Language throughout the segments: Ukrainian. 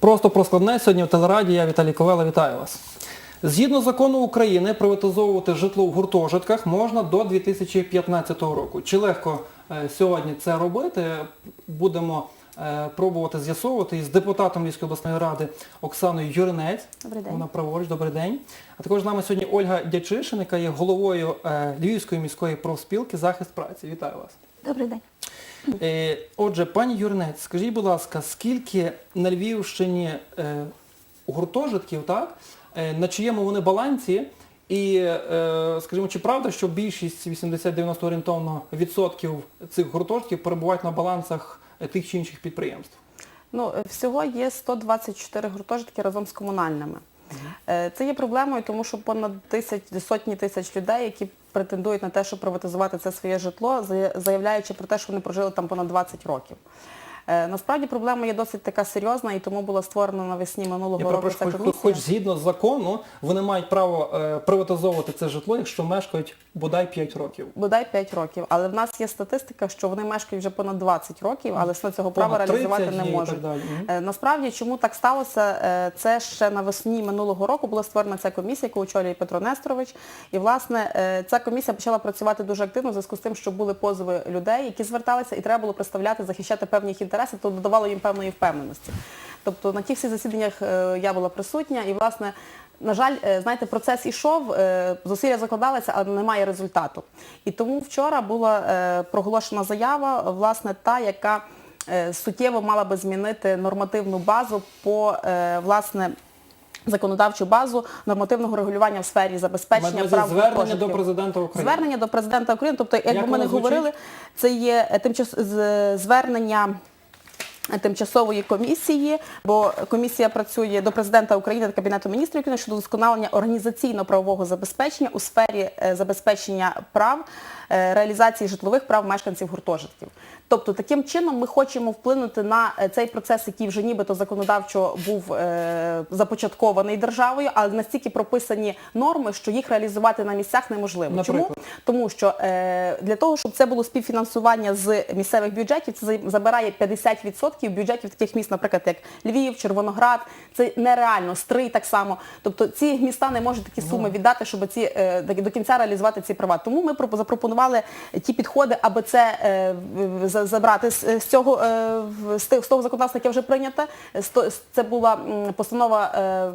Просто про складне сьогодні в телераді. Я Віталій Ковела, вітаю вас. Згідно закону України, приватизовувати житло в гуртожитках можна до 2015 року. Чи легко е, сьогодні це робити? Будемо пробувати з'ясовувати із депутатом Львівської обласної ради Оксаною Юринець. Добрий день. Вона праворуч, добрий день. А також з нами сьогодні Ольга Дячишин, яка є головою е, Львівської міської профспілки захист праці. Вітаю вас. Добрий день. Е, Отже, пані Юрнець, скажіть, будь ласка, скільки на Львівщині е, гуртожитків, так? Е, на чиєму вони балансі? І, е, скажімо, чи правда, що більшість 80-90 орієнтовно відсотків цих гуртожитків перебувають на балансах е, тих чи інших підприємств? Ну, е, всього є 124 гуртожитки разом з комунальними. Е, Це є проблемою, тому що понад тисяч, сотні тисяч людей, які претендують на те, щоб приватизувати це своє житло, заявляючи про те, що вони прожили там понад 20 років. Е, Насправді проблема є досить така серйозна і тому була створена навесні минулого Я року ця хоч, комісія. хоч згідно з закону вони мають право е, приватизовувати це житло, якщо мешкають бодай 5 років. Бодай 5 років. Але в нас є статистика, що вони мешкають вже понад 20 років, але все цього права Понад реалізувати 30 не є і можуть. так далі. Мгм. Е, Насправді, чому так сталося, е, це ще навесні минулого року була створена ця комісія, яку очолює Петро Несторович. І, власне, е, ця комісія почала працювати дуже активно в зв'язку з тим, що були позови людей, які зверталися, і треба було представляти, захищати певні їх інтереси, то додавало їм певної впевненості. Тобто на тих всіх засіданнях е, я була присутня і, власне, на жаль, е, знаєте, процес ішов, е, зусилля закладалися, але немає результату. І тому вчора була проголошена заява, власне, та, яка суттєво мала би змінити нормативну базу по власне законодавчу базу нормативного регулювання в сфері забезпечення прав звернення гуртожитків. до президента України. Звернення до президента України, тобто, як, Як би ми не говорили, це є тимчас... звернення тимчасової комісії, бо комісія працює до президента України та Кабінету міністрів України щодо вдосконалення організаційно-правового забезпечення у сфері е, забезпечення прав, е, реалізації житлових прав мешканців гуртожитків. Тобто таким чином ми хочемо вплинути на е, цей процес, який вже нібито законодавчо був е, започаткований державою, але настільки прописані норми, що їх реалізувати на місцях неможливо. Чому? Тому що е, для того, щоб це було співфінансування з місцевих бюджетів, це забирає 50% бюджетів таких міст, наприклад, як Львів, Червоноград. Це нереально, Стрий так само. Тобто ці міста не можуть такі суми віддати, щоб ці е, до кінця реалізувати ці права. Тому ми запропонували ті підходи, аби це е, забрати з, цього е, з того законодавства, яке вже прийнято. Це була постанова.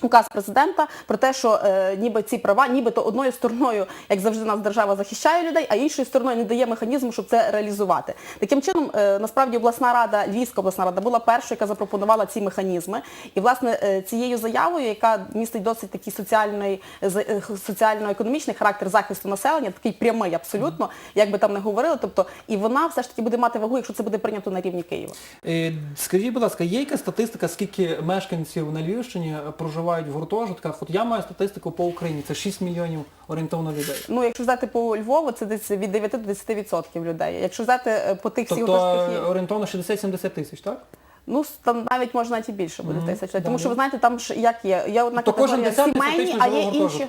Указ президента про те, що е, ніби ці права, нібито одною стороною, як завжди, нас держава захищає людей, а іншою стороною не дає механізму, щоб це реалізувати. Таким чином, е, насправді, обласна рада, Львівська обласна рада була першою, яка запропонувала ці механізми. І, власне, е, цією заявою, яка містить досить такий соціальний, е, соціально-економічний характер захисту населення, такий прямий абсолютно, як би там не говорили, тобто, і вона все ж таки буде мати вагу, якщо це буде прийнято на рівні Києва. Е, Скажіть, будь ласка, є якась статистика, скільки мешканців на Львівщині проживають в гуртожитках? От я маю статистику по Україні, це 6 мільйонів орієнтовно людей. Ну, якщо взяти по Львову, це десь від 9 до 10% людей. Якщо взяти е, по тих всіх Тобто е, орієнтовно 60-70 тисяч, так? ну там навіть можна навіть і більше буде Мгм. тисяч. людей. Да, Тому що ви знаєте, там ж як є, є одна То категорія сімейні, а є інші.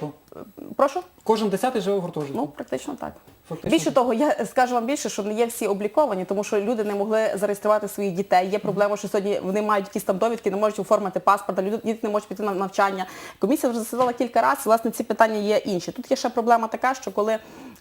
Прошу? Кожен десятий живе в гуртожитку. Ну, практично так. Фактично. Більше того, я скажу вам більше, що не є всі обліковані, тому що люди не могли зареєструвати своїх дітей. Є проблема, що сьогодні вони мають якісь там довідки, не можуть оформити паспорт, люди діти не можуть піти на навчання. Комісія вже засідала кілька разів, власне, ці питання є інші. Тут є ще проблема така, що коли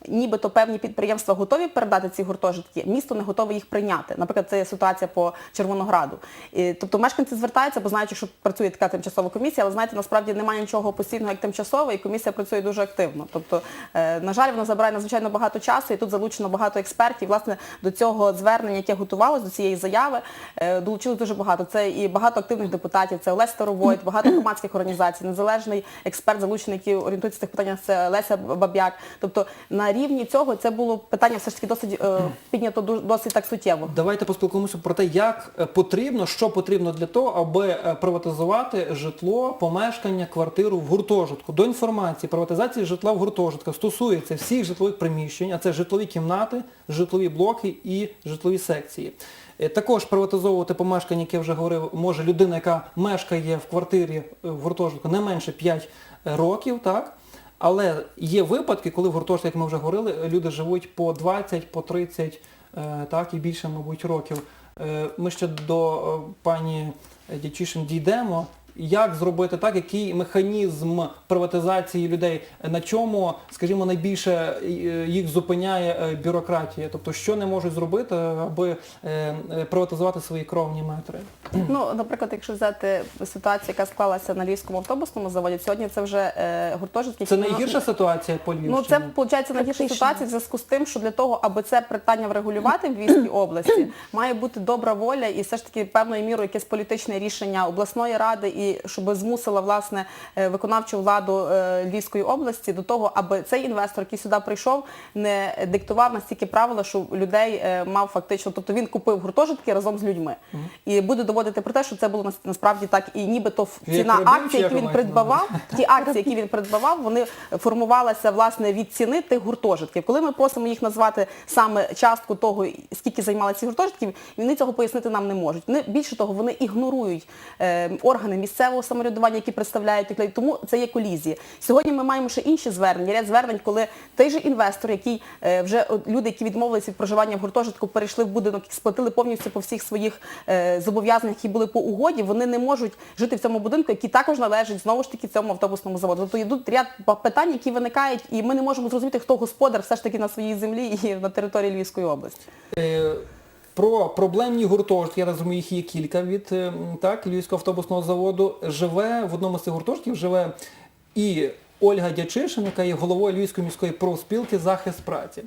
нібито певні підприємства готові передати ці гуртожитки, місто не готове їх прийняти. Наприклад, це є ситуація по Червонограду. І, тобто мешканці звертаються, бо знають, що працює така тимчасова комісія, але знаєте, насправді немає нічого постійного як тимчасово, і комісія працює дуже активно. Тобто, е, на жаль, вона забирає надзвичайно багато часу, і тут залучено багато експертів. Власне, до цього звернення, яке готувалося, до цієї заяви, е, долучилось дуже багато. Це і багато активних депутатів, це Олесь Старовойт, багато громадських організацій, незалежний експерт, залучений, який орієнтується в цих питаннях, це Леся Баб'як. Тобто на рівні цього це було питання все ж таки досить е, піднято досить так суттєво. Давайте поспілкуємося про те, як потрібно, що потрібно для того, аби приватизувати житло, помешкання, квартиру в гуртожитку. До інформації, приватизації житла в гуртожитках стосується всіх житлових приміщень, а це житлові кімнати, житлові блоки і житлові секції. Е, Також приватизовувати помешкання, яке я вже говорив, може людина, яка мешкає в квартирі е, в гуртожитку не менше 5 років, так? Але є випадки, коли в гуртожитку, як ми вже говорили, люди живуть по 20, по 30, е, так, і більше, мабуть, років. Ми ще до пані Дячишин дійдемо. Як зробити так, який механізм приватизації людей, на чому, скажімо, найбільше е, їх зупиняє е, бюрократія? Тобто, що не можуть зробити, аби е, приватизувати свої кровні метри? Ну, наприклад, якщо взяти ситуацію, яка склалася на Львівському автобусному заводі, сьогодні це вже гуртожитки. Це ну, найгірша ситуація по Львівщині? Ну, це виходить найгірша ситуація в зв'язку з тим, що для того, аби це питання врегулювати в Львівській області, має бути добра воля і все ж таки певною мірою якесь політичне рішення обласної ради, і щоб змусила власне е, виконавчу владу е, Львівської області до того, аби цей інвестор, який сюди прийшов, не диктував настільки правила, що людей е, мав фактично, тобто він купив гуртожитки разом з людьми. І буде доводити про те, що це було насправді так, і нібито ціна акцій, які він придбавав, ті акції, які він придбавав, вони формувалися власне від ціни тих гуртожитків. Коли ми просимо їх назвати саме частку того, скільки займали ці гуртожитки, вони цього пояснити нам не можуть. Вони більше того, вони ігнорують е, органи місцевого самоврядування, які представляють тих людей. Тому це є колізія. Сьогодні ми маємо ще інші звернення, ряд звернень, коли той же інвестор, який е, вже люди, які відмовилися від проживання в гуртожитку, перейшли в будинок і сплатили повністю по всіх своїх е, зобов'язаннях, які були по угоді, вони не можуть жити в цьому будинку, який також належить знову ж таки цьому автобусному заводу. Тобто йдуть ряд питань, які виникають, і ми не можемо зрозуміти, хто господар все ж таки на своїй землі і на території Львівської області. Про проблемні гуртожитки, я розумію, їх є кілька від е, так, Львівського автобусного заводу. Живе в одному з цих гуртожитків живе і Ольга Дячишин, яка є головою Львівської міської профспілки захист праці.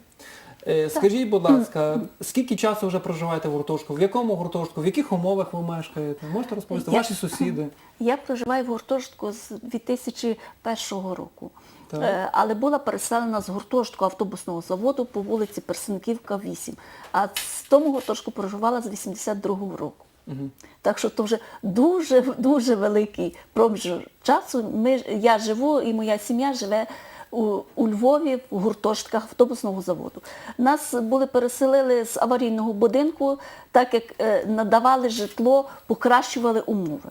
Е, Скажіть, будь ласка, скільки часу вже проживаєте в гуртожитку? В якому гуртожитку? В яких умовах ви мешкаєте? Можете розповісти? Я- Ваші сусіди? Я проживаю в гуртожитку з 2001 року. Так. Е, Але була переселена з гуртожитку автобусного заводу по вулиці Персенківка, 8. А з тому гуртожитку проживала з 82 року. Так що то вже дуже дуже великий проміжок часу. Ми, я живу і моя сім'я живе у, у Львові в гуртожитках автобусного заводу. Нас були переселили з аварійного будинку, так як е, надавали житло, покращували умови.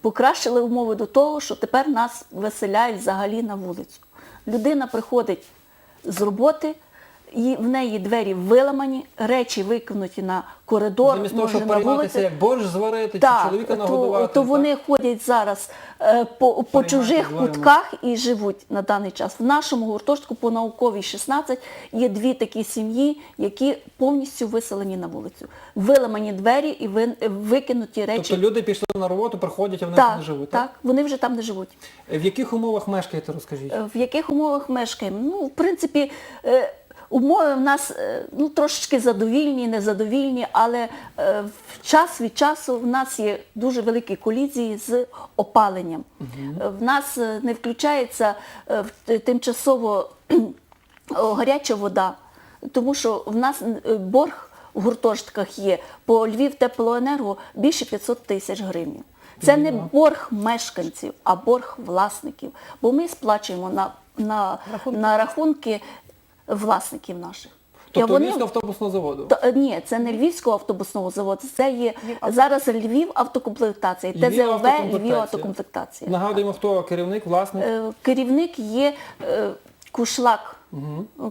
Покращили умови до того, що тепер нас виселяють взагалі на вулицю. Людина приходить з роботи, і в неї двері виламані, речі викинуті на коридор, Замість того, може, щоб на перейматися, вулиці. як борщ зварити, чи Так, чоловіка то, нагодувати. то так? вони ходять зараз е, по, по чужих кутках і живуть на даний час. В нашому гуртожитку по науковій 16 є дві такі сім'ї, які повністю виселені на вулицю. Виламані двері і ви- викинуті речі. Тобто люди пішли на роботу, приходять, а вони так, не живуть. так, вони вже там не живуть. Е, В яких умовах мешкаєте, розкажіть? Е, В яких умовах мешкаємо? Ну, в принципі, е, умови в нас е, ну, трошечки задовільні, незадовільні, але е, в час від часу в нас є дуже великі колізії з опаленням. Е, В нас е, не включається е, тимчасово гаряча вода, тому що в нас борг в гуртожитках є по Львів теплоенерго більше 500 тисяч гривень. Це не борг мешканців, а борг власників. Бо ми сплачуємо на, на, на рахунки власників наших. Тобто вони- Львівського автобусного заводу? То, ні, це не Львівського автобусного заводу, це є зараз Львів автокомплектація, Львів ТЗОВ автокомплектація. Львів автокомплектація. Нагадуємо, хто керівник, власник. Е, Керівник є е, Кушлак,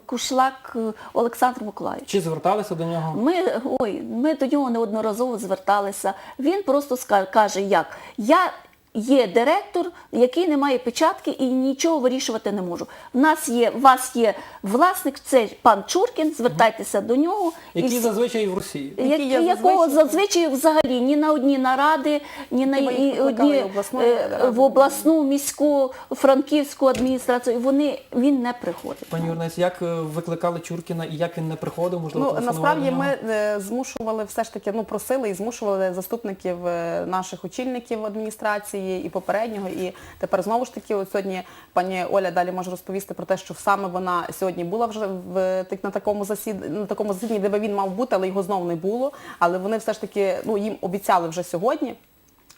Кушлак е, Олександр Миколаївич. Чи зверталися до нього? Ми, ой, ми до нього неодноразово зверталися. Він просто каже, як я є директор, який не має печатки і нічого вирішувати не можу. В нас є, у вас є власник, це пан Чуркін, звертайтеся до нього. і зазвичай в Росії? як- Які якого зазвичай? зазвичай взагалі ні на одні наради, ні на і одні в е, в обласну, міську, франківську адміністрацію. Вони він не приходить. Пані Юрнець, як е, викликали Чуркіна і як він не приходив? Можливо, Ну насправді ми е, змушували все ж таки, ну просили і змушували заступників наших очільників адміністрації і попереднього. І тепер знову ж таки, от сьогодні пані Оля далі може розповісти про те, що саме вона сьогодні була вже в на такому засід... на такому засіданні, де би він мав бути, але його знову не було. Але вони все ж таки ну їм обіцяли вже сьогодні.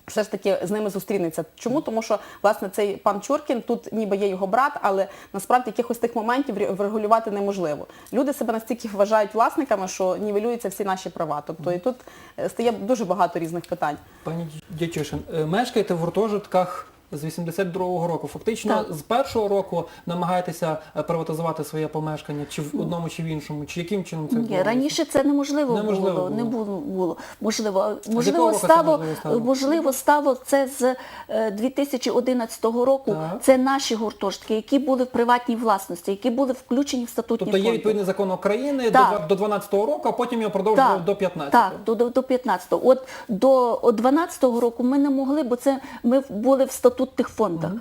Все ж таки з ними зустрінеться. Чому? Тому що власне цей пан Чуркін тут ніби є його брат, але насправді якихось тих моментів врегулювати неможливо. Люди себе настільки вважають власниками, що нівелюються всі наші права. Тобто і тут е, стає дуже багато різних питань. Пані Дячишин, е, мешкаєте в гуртожитках з 82-го року. Фактично Так. з першого року намагаєтеся е, приватизувати своє помешкання, чи в одному, чи в іншому, чи яким чином це Ні, раніше це неможливо, Неможливо було, було. не було, було. Можливо, можливо стало, можливо стало? це з е, 2011 року. Так. Це наші гуртожитки, які були в приватній власності, які були включені в статутні Тобто є відповідний закон України Так. до, до 12-го року, а потім його продовжував Так, до 15-го. Так, до, до, до 15-го. От до 12-го року ми не могли, бо це ми були в статутних фондах.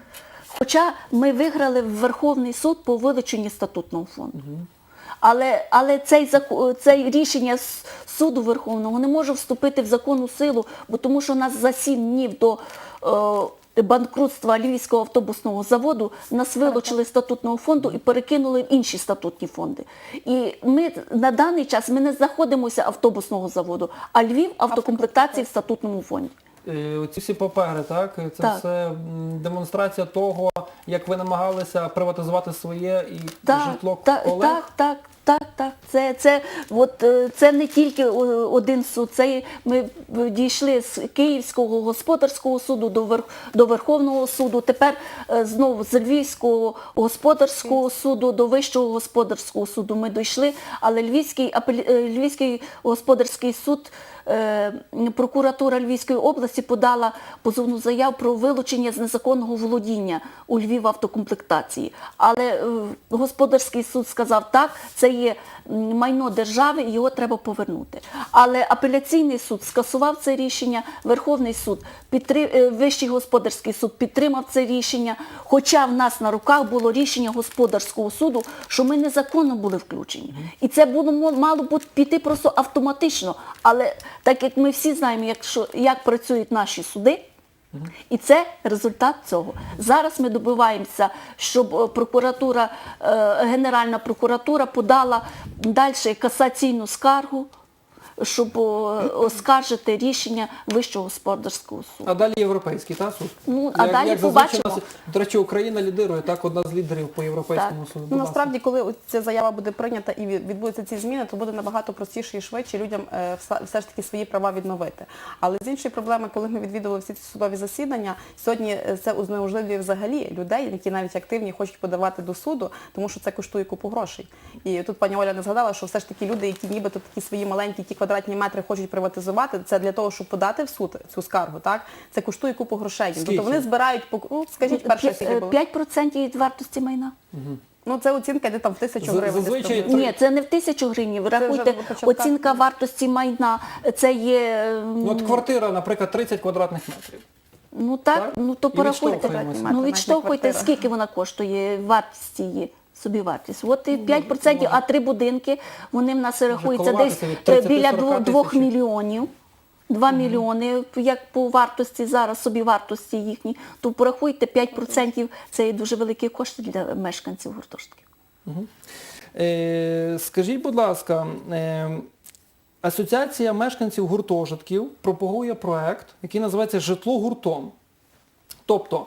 Хоча ми виграли в Верховний суд по вилученні статутного фонду. Але, але цей, цей рішення суду Верховного не може вступити в законну силу, бо тому що нас за сім днів до е, банкрутства Львівського автобусного заводу нас вилучили статутного фонду і перекинули в інші статутні фонди. І ми на даний час ми не знаходимося автобусного заводу, а Львів автокомплектації в статутному фонді. Е, Оці всі папери, так? Це Так. все м, демонстрація того, як ви намагалися приватизувати своє і Так, житло так, колег. так, так, так, так. Це, це, от, е, це не тільки о, один суд. Це ми дійшли з Київського господарського суду до, Вер, до Верховного суду. Тепер е, знову з Львівського господарського суду до Вищого господарського суду ми дійшли. Але Львівський, апель- е, Львівський господарський суд. Е, Прокуратура Львівської області подала позовну заяву про вилучення з незаконного володіння у Львів автокомплектації. Але е, господарський суд сказав, так, це є майно держави, його треба повернути. Але апеляційний суд скасував це рішення, Верховний суд, підтри- е, Вищий господарський суд підтримав це рішення, хоча в нас на руках було рішення господарського суду, що ми незаконно були включені. І це було мало піти просто автоматично. Але так як ми всі знаємо, якщо, як працюють наші суди, і це результат цього. Зараз ми добиваємося, щоб е, прокуратура, е, Генеральна прокуратура подала далі касаційну скаргу, щоб е, оскаржити рішення Вищого господарського суду. А далі європейський, та суд? Ну, а далі зазвичай побачимо. нас, До речі, Україна лідирує, так, одна з лідерів по європейському суду. Ну, насправді, коли ця заява буде прийнята і відбудуться ці зміни, то буде набагато простіше і швидше людям е, все ж таки свої права відновити. Але з іншої проблеми, коли ми відвідували всі ці судові засідання, сьогодні е, це унеможливлює взагалі людей, які навіть активні хочуть подавати до суду, тому що це коштує купу грошей. І тут пані Оля не згадала, що все ж таки люди, які нібито такі свої маленькі ті квадратні метри хочуть приватизувати, це для того, щоб подати в суд цю скаргу, так це коштує купу грошей. Скільки? Тобто вони збирають ну, скажіть перше, скільки було? 5% від вартості майна. Ну це оцінка йде там в тисячу гривень. зазвичай. Ні, це не в тисячу гривень. Рахуйте, оцінка вартості майна, це є. Ну, от квартира, наприклад, 30 квадратних метрів. Ну так, Так? ну то порахуйте. Ну відштовхуйте, скільки вона коштує, вартість її. Собівартість. От і 5%, а три будинки, вони в нас рахуються десь коливатися від 30 біля 2 мільйонів. 2 мільйони, як по вартості зараз, собівартості їхній, то порахуйте 5% це є дуже великі кошти для мешканців гуртожитків. Е, скажіть, будь ласка, е, Асоціація мешканців гуртожитків пропагує проект, який називається Житло гуртом. Тобто,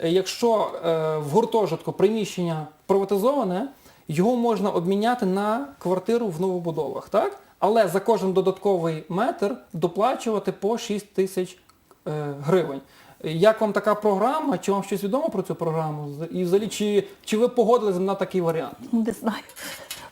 якщо е, в гуртожитку приміщення приватизоване, його можна обміняти на квартиру в новобудовах, так? Але за кожен додатковий метр доплачувати по 6 тисяч е, гривень. Як вам така програма? Чи вам щось відомо про цю програму? І взагалі, чи, чи ви погодились на такий варіант? Не знаю.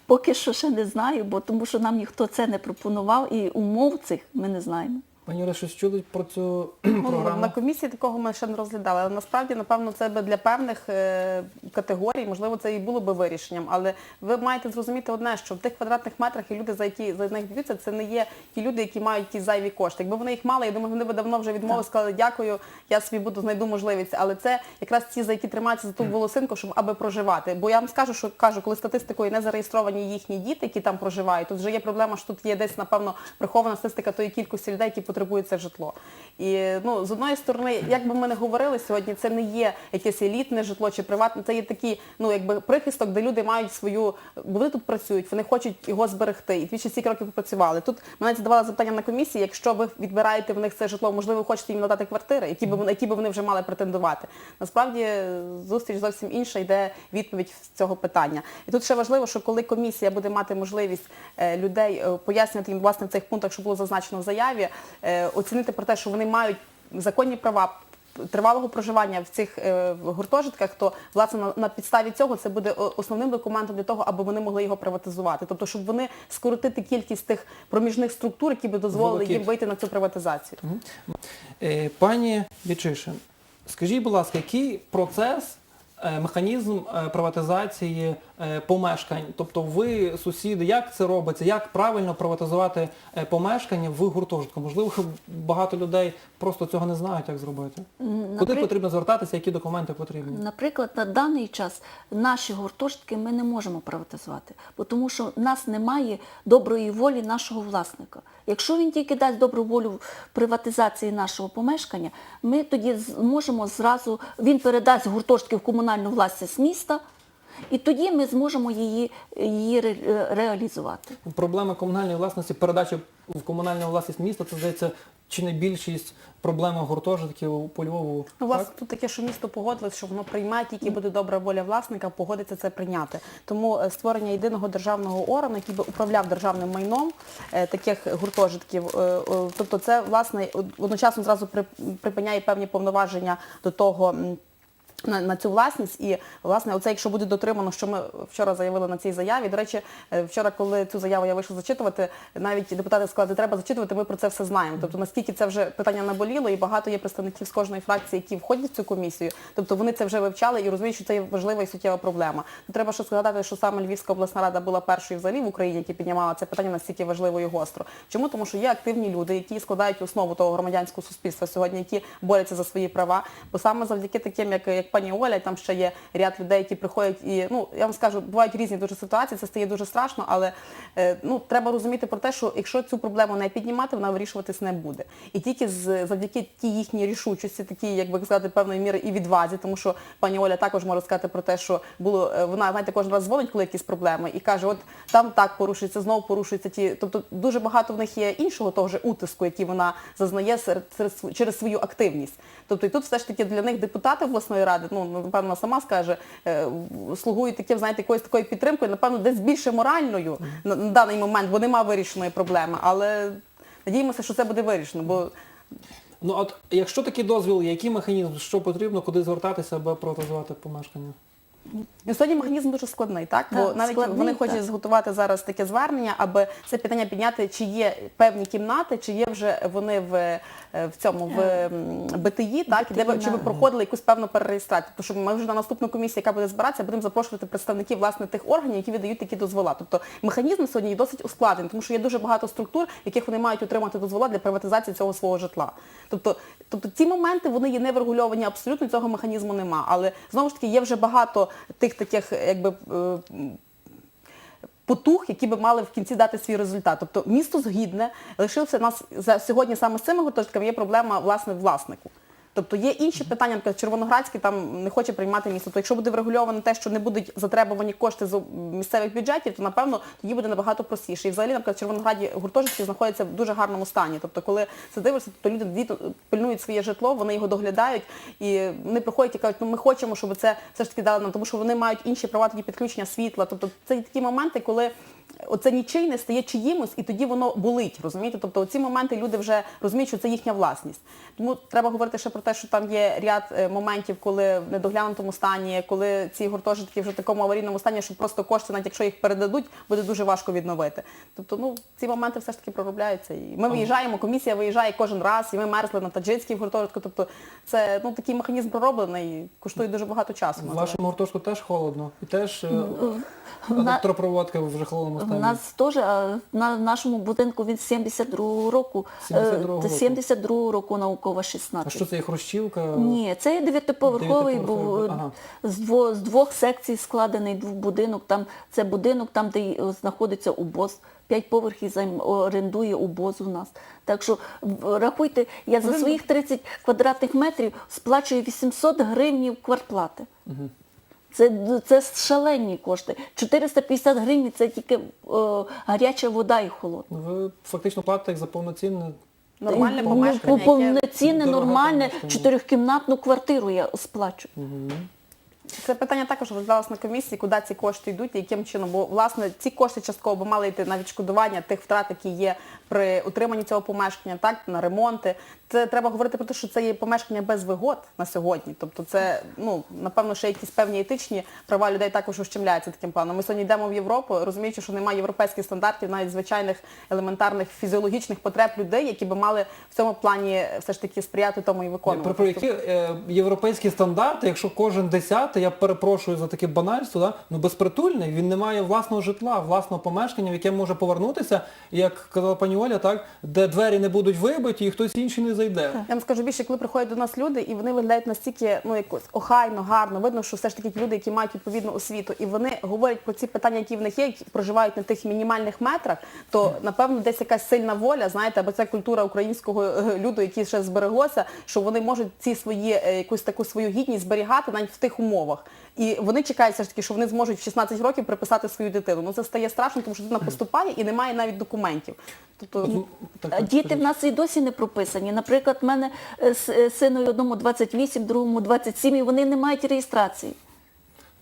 Поки що ще не знаю, бо тому що нам ніхто це не пропонував і умов цих ми не знаємо. Пані Оля, щось чули про цю Ну, програму? на комісії такого ми ще не розглядали. Але насправді, напевно, це би для певних е, категорій, можливо, це і було би вирішенням. Але ви маєте зрозуміти одне, що в тих квадратних метрах і люди, за які за них б'ються, це не є ті люди, які мають ті зайві кошти. Якби вони їх мали, я думаю, вони б давно вже відмовили, сказали дякую, я собі буду знайду можливість. Але це якраз ті, за які тримаються за ту волосинку, щоб аби проживати. Бо я вам скажу, що кажу, коли статистикою не зареєстровані їхні діти, які там проживають, тут вже є проблема, що тут є десь, напевно, прихована статистика тої кількості людей, які потребують це житло. І ну, з одної сторони, як би ми не говорили сьогодні, це не є якесь елітне житло чи приватне, це є такий, ну якби прихисток, де люди мають свою, вони тут працюють, вони хочуть його зберегти. І двічі стільки років попрацювали. Тут мене задавали запитання на комісії, якщо ви відбираєте в них це житло, можливо, ви хочете їм надати квартири, які вони, які би вони вже мали претендувати. Насправді зустріч зовсім інша, йде відповідь з цього питання. І тут ще важливо, що коли комісія буде мати можливість е, людей е, пояснювати їм власне в цих пунктах, що було зазначено в заяві, оцінити про те, що вони мають законні права. тривалого проживання в цих е, гуртожитках, то власне на, на підставі цього це буде основним документом для того, аби вони могли його приватизувати. Тобто, щоб вони скоротити кількість тих проміжних структур, які би дозволили Волокіт. їм вийти на цю приватизацію. Е, Пані Вічишин, скажіть, будь ласка, який процес, е, механізм е, приватизації е, помешкань? Тобто ви, сусіди, як це робиться? Як правильно приватизувати е, помешкання в гуртожитку? Можливо, багато людей просто цього не знають, як зробити. Куди потрібно звертатися, які документи потрібні? Наприклад, на даний час наші гуртожитки ми не можемо приватизувати, бо тому що в нас немає доброї волі нашого власника. Якщо він тільки дасть добру волю приватизації нашого помешкання, ми тоді зможемо зразу, він передасть гуртожитки в комунальну власність міста, і тоді ми зможемо її, її ре- реалізувати. Проблема комунальної власності, передачі в комунальну власність міста, це здається, чи не більшість проблеми гуртожитків по Львову. Ну, власне, так? тут таке, що місто погодилось, що воно приймає, тільки буде добра воля власника, погодиться це прийняти. Тому е, створення єдиного державного органу, який би управляв державним майном е, таких гуртожитків, е, тобто це, власне, одночасно зразу припиняє певні повноваження до того. На, на цю власність і власне оце, якщо буде дотримано, що ми вчора заявили на цій заяві. До речі, е, вчора, коли цю заяву я вийшла зачитувати, навіть депутати сказали, треба зачитувати, ми про це все знаємо. Тобто наскільки це вже питання наболіло, і багато є представників з кожної фракції, які входять в цю комісію. Тобто вони це вже вивчали і розуміють, що це є важлива і суттєва проблема. Ну, треба ще згадати, що саме Львівська обласна рада була першою взагалі в Україні, які піднімала це питання настільки важливо і гостро. Чому? Тому що є активні люди, які складають основу того громадянського суспільства сьогодні, які борються за свої права. Бо саме завдяки таким, як пані Оля, там ще є ряд людей, які приходять і ну я вам скажу, бувають різні дуже ситуації, це стає дуже страшно, але е, ну треба розуміти про те, що якщо цю проблему не піднімати, вона вирішуватись не буде. І тільки з завдяки тій їхній рішучості, такій, як би сказати, певної міри і відвазі, тому що пані Оля також може сказати про те, що було е, вона знаєте, кожен раз дзвонить, коли якісь проблеми, і каже, от там так порушується, знову порушуються ті. Тобто дуже багато в них є іншого того ж утиску, який вона зазнає серед, через свою активність. Тобто і тут все ж таки для них депутати обласної ради, ну напевно, вона сама скаже, е, слугують таким, знаєте, якоюсь такою підтримкою, напевно, десь більше моральною на, на даний момент, бо нема вирішеної проблеми. Але надіємося, що це буде вирішено. Бо Ну от якщо такий дозвіл, який механізм, що потрібно, куди звертатися, аби приватизувати помешкання? Сьогодні механізм дуже складний, так? Бо навіть складний, вони хочуть так. зготувати зараз таке звернення, аби це питання підняти, чи є певні кімнати, чи є вже вони в, е, в цьому в БТІ, так, і де ви, чи ви проходили якусь певну перереєстрацію. Тому що ми вже на наступну комісію, яка буде збиратися, будемо запрошувати представників власне тих органів, які видають такі дозвола. Тобто механізм сьогодні є досить ускладнений, тому що є дуже багато структур, яких вони мають отримати дозвола для приватизації цього свого житла. Тобто, тобто ці моменти вони є не врегульовані абсолютно, цього механізму нема. Але знову ж таки є вже багато тих таких, якби. е, Потух, які би мали в кінці дати свій результат. Тобто місто згідне, лишився нас за сьогодні саме з цими гуртожитками є проблема власне власнику. Тобто є інші питання, наприклад, Червоноградський там не хоче приймати місто. То якщо буде врегульовано те, що не будуть затребувані кошти з місцевих бюджетів, то напевно тоді буде набагато простіше. І взагалі, наприклад, в Червонограді гуртожитки знаходяться в дуже гарному стані. Тобто, коли це дивишся, то люди пильнують своє житло, вони його доглядають і вони приходять і кажуть, ну ми хочемо, щоб це все ж таки дали нам, тому що вони мають інші права тоді підключення світла. Тобто це такі моменти, коли оце нічийне стає чиїмось, і тоді воно болить, розумієте? Тобто ці моменти люди вже розуміють, що це їхня власність. Тому треба говорити ще про те, що там є ряд е, моментів, коли в недоглянутому стані, коли ці гуртожитки вже в такому аварійному стані, що просто кошти, навіть якщо їх передадуть, буде дуже важко відновити. Тобто, ну ці моменти все ж таки проробляються. І ми виїжджаємо, комісія виїжджає кожен раз, і ми мерзли на таджицький гуртожитку. Тобто, це ну такий механізм пророблений коштує дуже багато часу. В вашому гуртожитку теж холодно. І теж е, електропроводка вже холодному У стані. нас теж а, на нашому будинку від 72 року, е, 72-го року. 72 року наукова А що це є хрущівка? Ні, це є дев'ятиповерховий, був ага. з, дво, з двох секцій складений будинок. Там це будинок, там де знаходиться УБОЗ. П'ять поверхів орендує УБОЗ у нас. Так що рахуйте, я за своїх 30 квадратних метрів сплачую 800 гривнів квартплати. Це, це шалені кошти. 450 гривень це тільки о, гаряча вода і холодна. Ви фактично платите як за повноцінне. Нормальне Ну, помешкання, Повноцінне, нормальне чотирьохкімнатну квартиру я сплачую. Це питання також розглядалось на комісії, куди ці кошти йдуть і яким чином. Бо власне ці кошти частково би мали йти на відшкодування тих втрат, які є при утриманні цього помешкання, так, на ремонти. Це треба говорити про те, що це є помешкання без вигод на сьогодні. Тобто це, ну, напевно, ще якісь певні етичні права людей також ущемляються таким планом. Ми сьогодні йдемо в Європу, розуміючи, що немає європейських стандартів, навіть звичайних елементарних фізіологічних потреб людей, які би мали в цьому плані все ж таки сприяти тому і виконувати. про які е, європейські стандарти, якщо кожен десятий, я перепрошую за таке банальство, да? ну безпритульний, він не має власного житла, власного помешкання, в яке може повернутися, як казала пані Оля, так, де двері не будуть вибиті і хтось інший не зайде. Я вам скажу більше, коли приходять до нас люди, і вони виглядають настільки ну якось охайно, гарно, видно, що все ж таки люди, які мають відповідну освіту, і вони говорять про ці питання, які в них є, які проживають на тих мінімальних метрах, то напевно десь якась сильна воля, знаєте, або це культура українського е, люду, які ще збереглося, що вони можуть ці свої е, якусь таку свою гідність зберігати навіть в тих умовах. І вони чекають все ж таки, що вони зможуть в 16 років приписати свою дитину. Ну це стає страшно, тому що дитина поступає і немає навіть документів. Тобто Ну, так, Діти в нас і досі не прописані. Наприклад, в мене з с- е, синові одному 28, другому 27, і вони не мають реєстрації.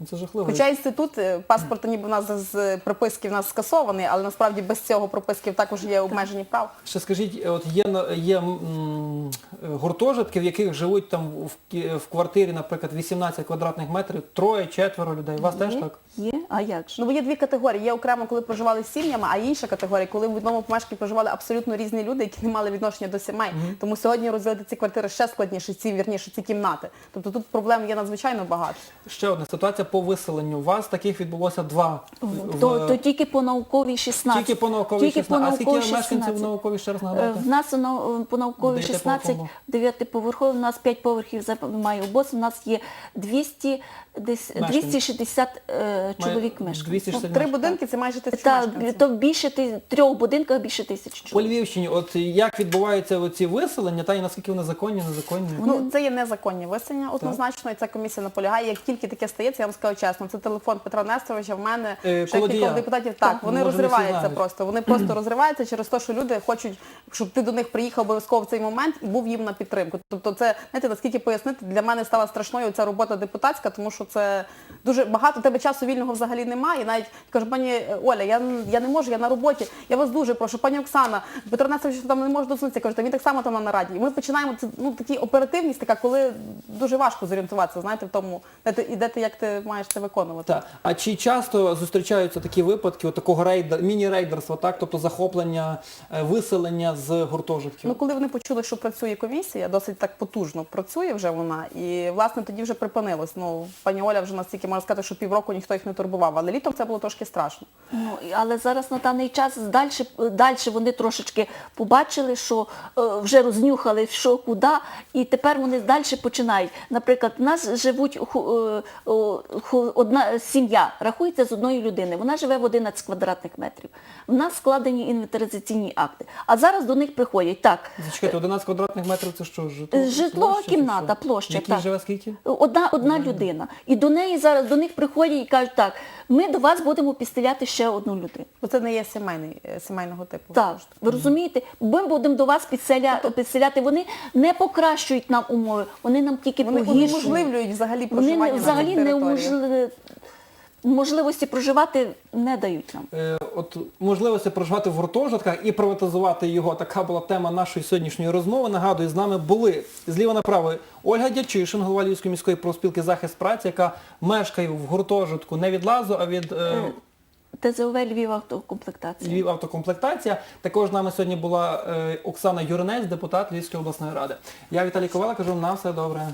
Ну, Це жахливо. Хоча інститут е, паспорта ніби в нас з прописки в нас скасований, але насправді без цього прописків також є обмежені прав. Ще скажіть, от є, є м, гуртожитки, в яких живуть там в, в квартирі, наприклад, 18 квадратних метрів, троє, четверо людей. У вас теж так? Є? А як же? Ну бо є дві категорії. Є окремо, коли проживали з сім'ями, а інша категорія, коли в одному помешканні проживали абсолютно різні люди, які не мали відношення до сімей. Тому сьогодні розділити ці квартири ще складніше, ці вірніше, ці кімнати. Тобто тут проблем є надзвичайно багато. Ще одна ситуація по виселенню. У вас таких відбулося два. в- То, то тільки по науковій 16. Тільки по науковій Тільки 16. А скільки науковій мешканців 16. в науковій ще раз Е, нагадайте? В нас на- по науковій Дев'яти 16, поверхово. дев'ятиповерховий, у нас 5 поверхів займає обоз, у нас є 200, десь, Мешканців. 260 е, чоловік мешканців. 260 Ну, три будинки це майже тисяча Та, мешканців. то більше ти- трьох будинках більше тисяч По чоловік. Львівщині, от як відбуваються ці виселення, та і наскільки вони законні, незаконні? Ну, це є незаконні виселення однозначно, і ця комісія наполягає. Як тільки таке стається, я вам скажу чесно, це телефон Петра Несторовича, в мене Е, ще Колодія. кілька депутатів. Так, Так, вони може, не всі розриваються знають. просто. Вони просто розриваються через те, що люди хочуть, щоб ти до них приїхав обов'язково в цей момент і був їм на підтримку. Тобто, це знаєте, наскільки пояснити, для мене стала страшною ця робота депутатська, тому що це дуже багато тебе часу вільного взагалі немає. І навіть кажу, пані Оля, я, я не можу, я на роботі. Я вас дуже прошу, пані Оксана, Петро Нестерович там не може дозвонитися. Кажу, він так само там на нараді. І ми починаємо це ну такі оперативність, така, коли дуже важко зорієнтуватися, знаєте, в тому, де ти і де ти як ти маєш це виконувати. Так. А чи часто зустрічаються такі випадки, от такого рейдер, міні-рейдерства, так? тобто захоплення, е, виселення з гуртожитків? Ну, коли вони почули, що працює комісія, досить так потужно працює вже вона, і власне тоді вже припинилось. Ну, пані Оля вже настільки можна сказати, що півроку ніхто їх не турбував, але літом це було трошки страшно. Ну, але зараз на даний час далі, далі вони трошечки побачили, що е, вже рознюхали, що куди, і тепер вони далі починають. Наприклад, в нас живуть ху- е, одна сім'я, рахується з одної людини. Вона живе в 11 квадратних метрів. В нас складені інвентаризаційні акти. А зараз до них приходять так. Зачекайте, 11 квадратних метрів це що? Житло? Житлова площа кімната, площа, В якій так. живе скільки? Одна, одна людина. І до неї зараз до них приходять і кажуть, так, ми до вас будемо підстріляти ще одну людину. Бо це не є сімейний, е, сімейного типу. Так, ви розумієте, ми будемо до вас підселя, підселяти. Вони не покращують нам умови, вони нам тільки Вони погіршують. унеможливлюють взагалі Вони проживання Вони на взагалі не території. уможли- можливості проживати не дають нам. Е, От можливості проживати в гуртожитках і приватизувати його. Така була тема нашої сьогоднішньої розмови. Нагадую, з нами були зліва направо Ольга Дячишин, голова Львівської міської профспілки захист праці, яка мешкає в гуртожитку не від лазу, а від е, ТЗОВ Львів автокомплектація. Львів автокомплектація. Також з нами сьогодні була е, Оксана Юринець, депутат Львівської обласної ради. Я Віталій Ковала кажу, на все добре.